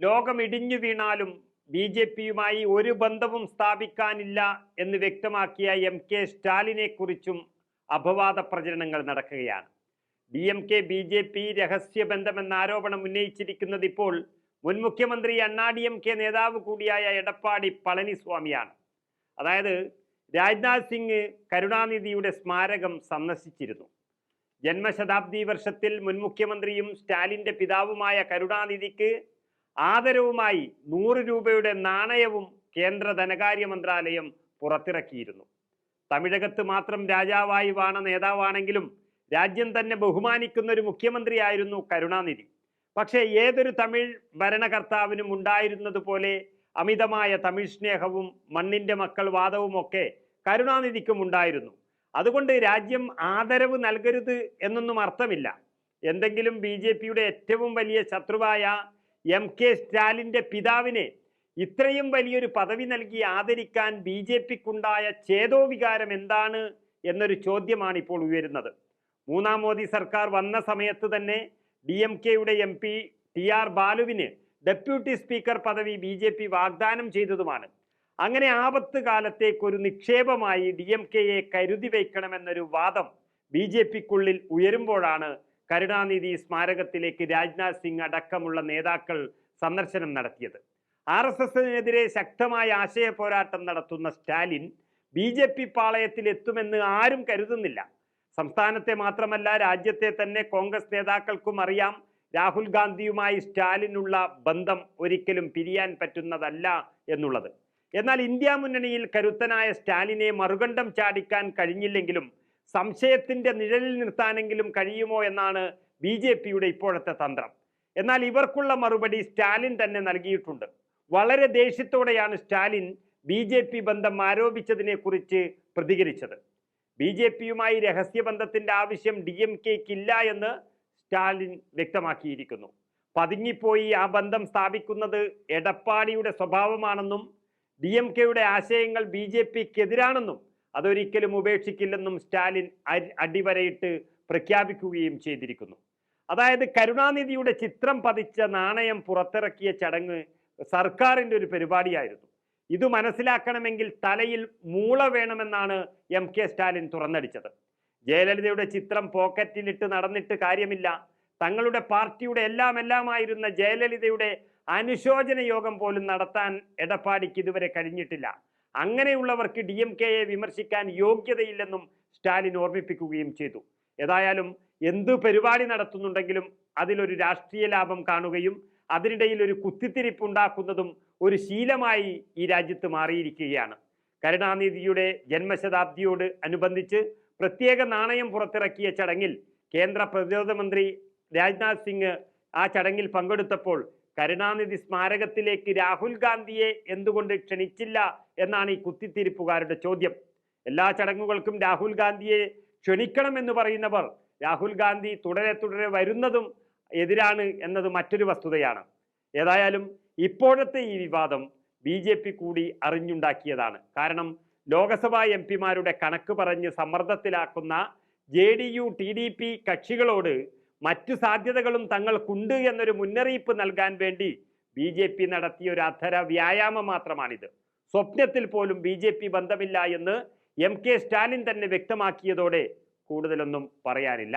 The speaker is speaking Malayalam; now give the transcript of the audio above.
ലോകം ഇടിഞ്ഞു വീണാലും ബി ജെ പിയുമായി ഒരു ബന്ധവും സ്ഥാപിക്കാനില്ല എന്ന് വ്യക്തമാക്കിയ എം കെ സ്റ്റാലിനെ കുറിച്ചും അപവാദ പ്രചരണങ്ങൾ നടക്കുകയാണ്. D M K B J P രഹസ്യബന്ധമെന്ന ആരോപണം ഉന്നയിച്ചിരിക്കുന്നത് ഇപ്പോൾ മുൻ മുഖ്യമന്ത്രി അണ്ണാ ഡി എം കെ നേതാവ് കൂടിയായ എടപ്പാടി പളനിസ്വാമിയാണ്. അതായത് രാജ്നാഥ് സിംഗ് കരുണാനിധിയുടെ സ്മാരകം സന്ദർശിച്ചിരുന്നു. ജന്മശതാബ്ദി വർഷത്തിൽ മുൻ മുഖ്യമന്ത്രിയും സ്റ്റാലിന്റെ പിതാവുമായ കരുണാനിധിക്ക് ആദരവുമായി നൂറ് രൂപയുടെ നാണയവും കേന്ദ്ര ധനകാര്യ മന്ത്രാലയം പുറത്തിറക്കിയിരുന്നു. തമിഴകത്ത് മാത്രം രാജാവായി വാണ നേതാവാണെങ്കിലും രാജ്യം തന്നെ ബഹുമാനിക്കുന്ന ഒരു മുഖ്യമന്ത്രിയായിരുന്നു കരുണാനിധി. പക്ഷേ ഏതൊരു തമിഴ് ഭരണകർത്താവിനും ഉണ്ടായിരുന്നതുപോലെ അമിതമായ തമിഴ് സ്നേഹവും മണ്ണിന്റെ മക്കൾ വാദവും ഒക്കെ കരുണാനിധിക്കും ഉണ്ടായിരുന്നു. അതുകൊണ്ട് രാജ്യം ആദരവ് നൽകരുത് എന്നൊന്നും അർത്ഥമില്ല. എന്തെങ്കിലും ബി ഏറ്റവും വലിയ ശത്രുവായ എം കെ സ്റ്റാലിന്റെ പിതാവിനെ ഇത്രയും വലിയൊരു പദവി നൽകി ആദരിക്കാൻ ബി ജെ പിക്കുണ്ടായ ചേതോവികാരം എന്താണ് എന്നൊരു ചോദ്യമാണ് ഇപ്പോൾ ഉയരുന്നത്. മൂന്നാം മോദി സർക്കാർ വന്ന സമയത്ത് തന്നെ ഡി എം കെയുടെ എം പി ടി ആർ ബാലുവിന് ഡെപ്യൂട്ടി സ്പീക്കർ പദവി ബി ജെ പി വാഗ്ദാനം ചെയ്തതുമാണ്. അങ്ങനെ ആപത്ത് കാലത്തേക്ക് ഒരു നിക്ഷേപമായി ഡി എം കെയെ കരുതി വയ്ക്കണമെന്നൊരു വാദം ബി ജെ പിക്കുള്ളിൽ ഉയരുമ്പോഴാണ് കരുണാനിധി സ്മാരകത്തിലേക്ക് രാജ്നാഥ് സിംഗ് അടക്കമുള്ള നേതാക്കൾ സന്ദർശനം നടത്തിയത്. ആർ എസ് എസിനെതിരെ ശക്തമായ ആശയ പോരാട്ടം നടത്തുന്ന സ്റ്റാലിൻ ബി ജെ പി പാളയത്തിൽ എത്തുമെന്ന് ആരും കരുതുന്നില്ല. സംസ്ഥാനത്തെ മാത്രമല്ല രാജ്യത്തെ തന്നെ കോൺഗ്രസ് നേതാക്കൾക്കും അറിയാം രാഹുൽ ഗാന്ധിയുമായി സ്റ്റാലിനുള്ള ബന്ധം ഒരിക്കലും പിരിയാൻ പറ്റുന്നതല്ല എന്നുള്ളത്. എന്നാൽ ഇന്ത്യ മുന്നണിയിൽ കരുത്തനായ സ്റ്റാലിനെ മറുകണ്ഠം ചാടിക്കാൻ കഴിഞ്ഞില്ലെങ്കിലും സംശയത്തിന്റെ നിഴലിൽ നിർത്താനെങ്കിലും കഴിയുമോ എന്നാണ് ബി ജെ പിയുടെ ഇപ്പോഴത്തെ തന്ത്രം. എന്നാൽ ഇവർക്കുള്ള മറുപടി സ്റ്റാലിൻ തന്നെ നൽകിയിട്ടുണ്ട്. വളരെ ദേഷ്യത്തോടെയാണ് സ്റ്റാലിൻ ബി ജെ പി ബന്ധം ആരോപിച്ചതിനെ കുറിച്ച് പ്രതികരിച്ചത്. ബി ജെ പിയുമായി രഹസ്യബന്ധത്തിന്റെ ആവശ്യം ഡി എം കെക്കില്ല എന്ന് സ്റ്റാലിൻ വ്യക്തമാക്കിയിരിക്കുന്നു. പതുങ്ങിപ്പോയി ആ ബന്ധം സ്ഥാപിക്കുന്നത് എടപ്പാടിയുടെ സ്വഭാവമാണെന്നും ഡി എം കെയുടെ ആശയങ്ങൾ ബി ജെ പിക്കെതിരാണെന്നും അതൊരിക്കലും ഉപേക്ഷിക്കില്ലെന്നും സ്റ്റാലിൻ അടിവരയിട്ട് പ്രഖ്യാപിക്കുകയും ചെയ്തിരിക്കുന്നു. അതായത് കരുണാനിധിയുടെ ചിത്രം പതിച്ച നാണയം പുറത്തിറക്കിയ ചടങ്ങ് സർക്കാരിന്റെ ഒരു പരിപാടിയായിരുന്നു. ഇത് മനസ്സിലാക്കണമെങ്കിൽ തലയിൽ മൂള വേണമെന്നാണ് എം കെ സ്റ്റാലിൻ തുറന്നടിച്ചത്. ജയലളിതയുടെ ചിത്രം പോക്കറ്റിലിട്ട് നടന്നിട്ട് കാര്യമില്ല. തങ്ങളുടെ പാർട്ടിയുടെ എല്ലാം എല്ലാമായിരുന്ന ജയലളിതയുടെ അനുശോചന യോഗം പോലും നടത്താൻ എടപ്പാടിക്ക് ഇതുവരെ കഴിഞ്ഞിട്ടില്ല. അങ്ങനെയുള്ളവർക്ക് ഡി എം കെയെ വിമർശിക്കാൻ യോഗ്യതയില്ലെന്നും സ്റ്റാലിൻ ഓർമ്മിപ്പിക്കുകയും ചെയ്തു. ഏതായാലും എന്ത് പരിപാടി നടത്തുന്നുണ്ടെങ്കിലും അതിലൊരു രാഷ്ട്രീയ ലാഭം കാണുകയും അതിനിടയിൽ ഒരു കുത്തിത്തിരിപ്പുണ്ടാക്കുന്നതും ഒരു ശീലമായി ഈ രാജ്യത്ത് മാറിയിരിക്കുകയാണ്. കരുണാനിധിയുടെ ജന്മശതാബ്ദിയോട് അനുബന്ധിച്ച് പ്രത്യേക നാണയം പുറത്തിറക്കിയ ചടങ്ങിൽ കേന്ദ്ര പ്രതിരോധ മന്ത്രി രാജ്നാഥ് സിംഗ് ആ ചടങ്ങിൽ പങ്കെടുത്തപ്പോൾ കരുണാനിധി സ്മാരകത്തിലേക്ക് രാഹുൽ ഗാന്ധിയെ എന്തുകൊണ്ട് ക്ഷണിച്ചില്ല എന്നാണ് ഈ കുത്തിത്തിരിപ്പുകാരുടെ ചോദ്യം. എല്ലാ ചടങ്ങുകൾക്കും രാഹുൽ ഗാന്ധിയെ ക്ഷണിക്കണമെന്ന് പറയുന്നവർ രാഹുൽ ഗാന്ധി തുടരെ തുടരെ വരുന്നതും എതിരാണ് എന്നത് മറ്റൊരു വസ്തുതയാണ്. ഏതായാലും ഇപ്പോഴത്തെ ഈ വിവാദം ബി ജെ പി കൂടി അറിഞ്ഞുണ്ടാക്കിയതാണ്. കാരണം ലോകസഭാ എം പിമാരുടെ കണക്ക് പറഞ്ഞ് സമ്മർദ്ദത്തിലാക്കുന്ന J D U T D P കക്ഷികളോട് മറ്റു സാധ്യതകളും തങ്ങൾക്കുണ്ട് എന്നൊരു മുന്നറിയിപ്പ് നൽകാൻ വേണ്ടി ബി ജെ പി നടത്തിയ ഒരു അധര വ്യായാമം മാത്രമാണിത്. സ്വപ്നത്തിൽ പോലും ബി ജെ പി ബന്ധമില്ല എന്ന് എം കെ സ്റ്റാലിൻ തന്നെ വ്യക്തമാക്കിയതോടെ കൂടുതലൊന്നും പറയാനില്ല.